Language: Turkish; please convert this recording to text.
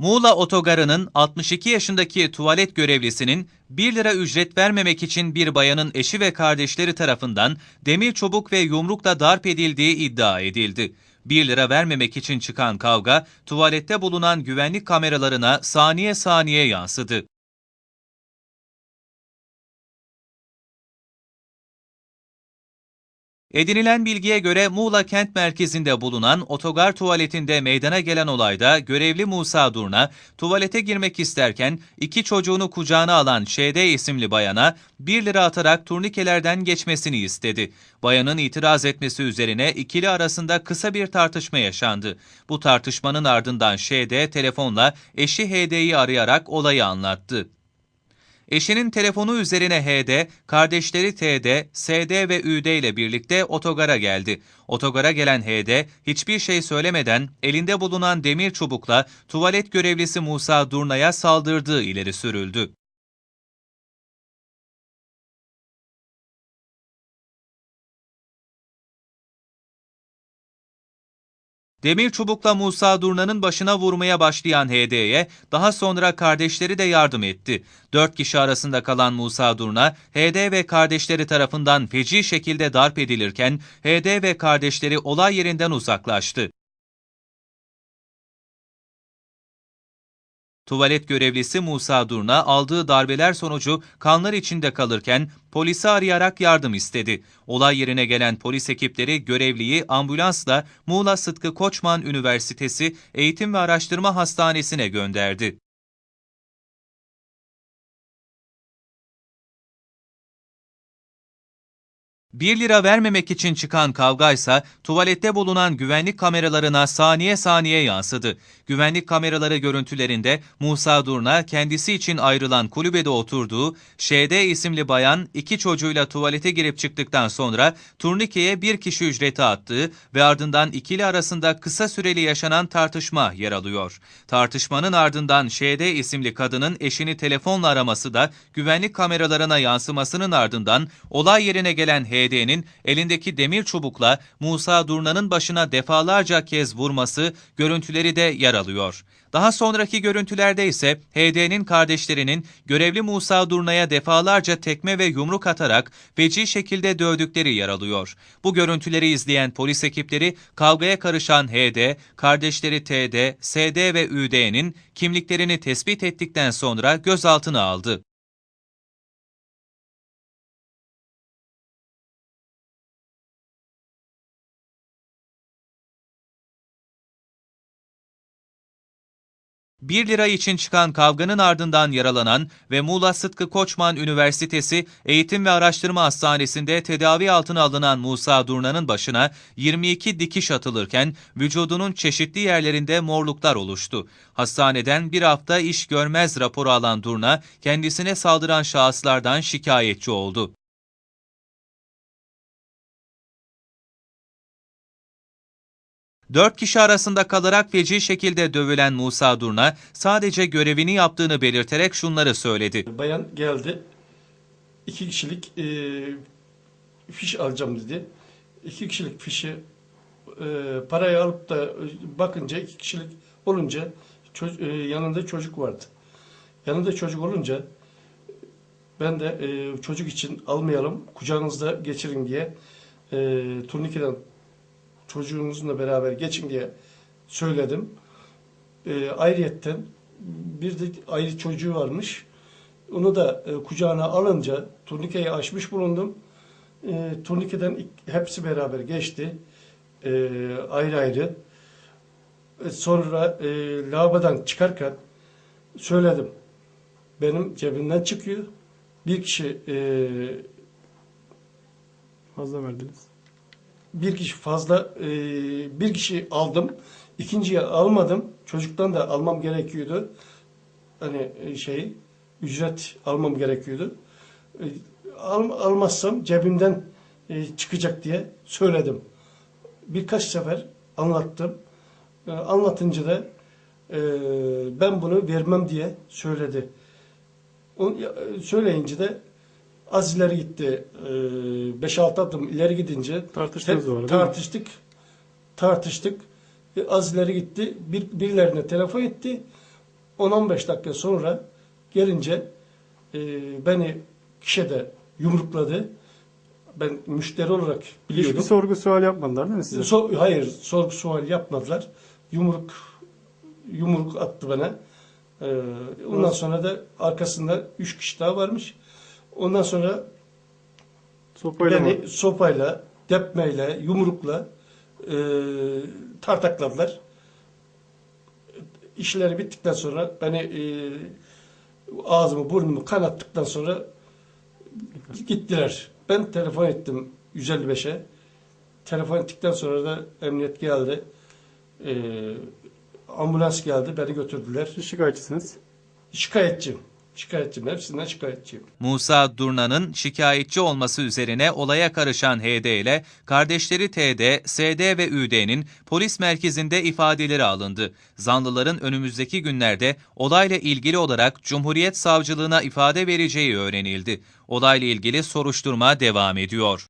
Muğla Otogarı'nın 62 yaşındaki tuvalet görevlisinin 1 lira ücret vermemek için bir bayanın eşi ve kardeşleri tarafından demir çubuk ve yumrukla darp edildiği iddia edildi. 1 lira vermemek için çıkan kavga tuvalette bulunan güvenlik kameralarına saniye saniye yansıdı. Edinilen bilgiye göre Muğla kent merkezinde bulunan otogar tuvaletinde meydana gelen olayda görevli Musa Durna tuvalete girmek isterken iki çocuğunu kucağına alan ŞD isimli bayana 1 lira atarak turnikelerden geçmesini istedi. Bayanın itiraz etmesi üzerine ikili arasında kısa bir tartışma yaşandı. Bu tartışmanın ardından ŞD telefonla eşi HD'yi arayarak olayı anlattı. Eşinin telefonu üzerine HD, kardeşleri TD, SD ve ÜD ile birlikte otogara geldi. Otogara gelen HD, hiçbir şey söylemeden elinde bulunan demir çubukla tuvalet görevlisi Musa Durna'ya saldırdığı ileri sürüldü. Demir çubukla Musa Durna'nın başına vurmaya başlayan HD'ye daha sonra kardeşleri de yardım etti. Dört kişi arasında kalan Musa Durna, HD ve kardeşleri tarafından feci şekilde darp edilirken HD ve kardeşleri olay yerinden uzaklaştı. Tuvalet görevlisi Musa Durna aldığı darbeler sonucu kanlar içinde kalırken polisi arayarak yardım istedi. Olay yerine gelen polis ekipleri görevliyi ambulansla Muğla Sıtkı Koçman Üniversitesi Eğitim ve Araştırma Hastanesi'ne gönderdi. Bir lira vermemek için çıkan kavgaysa tuvalette bulunan güvenlik kameralarına saniye saniye yansıdı. Güvenlik kameraları görüntülerinde Musa Durna kendisi için ayrılan kulübede oturduğu ŞD isimli bayan iki çocuğuyla tuvalete girip çıktıktan sonra turnikeye bir kişi ücreti attığı ve ardından ikili arasında kısa süreli yaşanan tartışma yer alıyor. Tartışmanın ardından ŞD isimli kadının eşini telefonla araması da güvenlik kameralarına yansımasının ardından olay yerine gelen HD'nin elindeki demir çubukla Musa Durna'nın başına defalarca kez vurması görüntüleri de yer alıyor. Daha sonraki görüntülerde ise HD'nin kardeşlerinin görevli Musa Durna'ya defalarca tekme ve yumruk atarak feci şekilde dövdükleri yer alıyor. Bu görüntüleri izleyen polis ekipleri kavgaya karışan HD, kardeşleri TD, SD ve ÜD'nin kimliklerini tespit ettikten sonra gözaltına aldı. Bir lira için çıkan kavganın ardından yaralanan ve Muğla Sıtkı Koçman Üniversitesi Eğitim ve Araştırma Hastanesi'nde tedavi altına alınan Musa Durna'nın başına 22 dikiş atılırken vücudunun çeşitli yerlerinde morluklar oluştu. Hastaneden bir hafta iş görmez raporu alan Durna kendisine saldıran şahıslardan şikayetçi oldu. Dört kişi arasında kalarak feci şekilde dövülen Musa Durna sadece görevini yaptığını belirterek şunları söyledi. Bayan geldi. İki kişilik e, fiş alacağım dedi. İki kişilik fişi e, parayı alıp da e, bakınca iki kişilik olunca ço- e, yanında çocuk vardı. Yanında çocuk olunca ben de e, çocuk için almayalım kucağınızda geçirin diye e, turnikeden çocuğunuzla beraber geçin diye söyledim. E, ayrıyetten bir de ayrı çocuğu varmış. Onu da e, kucağına alınca turnikeyi açmış bulundum. E, turnikeden ik- hepsi beraber geçti. E, ayrı ayrı. E, sonra e, lavabodan çıkarken söyledim. Benim cebimden çıkıyor. Bir kişi e, Fazla verdiniz. Bir kişi fazla e, bir kişi aldım. İkinciyi almadım. Çocuktan da almam gerekiyordu. Hani e, şey ücret almam gerekiyordu. E, al, almazsam cebimden e, çıkacak diye söyledim. Birkaç sefer anlattım. E, anlatınca da e, ben bunu vermem diye söyledi. O, e, söyleyince de az ileri gitti. 5-6 adım ileri gidince Tartıştınız te- tartıştık. Tartıştık. E, Az ileri gitti. Bir, birilerine telefon etti. 10-15 dakika sonra gelince e, beni kişide yumrukladı. Ben müşteri olarak biliyordum. Hiçbir sorgu sual yapmadılar değil mi size? So- hayır, sorgu sual yapmadılar. Yumruk yumruk attı bana. Ee, ondan sonra da arkasında üç kişi daha varmış. Ondan sonra Sopayla mı? beni sopayla, depmeyle, yumrukla e, tartakladılar. İşleri bittikten sonra beni e, ağzımı burnumu kanattıktan sonra gittiler. Ben telefon ettim 155'e. Telefon ettikten sonra da emniyet geldi. E, ambulans geldi. Beni götürdüler. Şikayetçisiniz. Şikayetçiyim. Şikayetçiyim. Hepsinden şikayetçiyim. Musa Durna'nın şikayetçi olması üzerine olaya karışan HD ile kardeşleri TD, SD ve ÜD'nin polis merkezinde ifadeleri alındı. Zanlıların önümüzdeki günlerde olayla ilgili olarak Cumhuriyet Savcılığına ifade vereceği öğrenildi. Olayla ilgili soruşturma devam ediyor.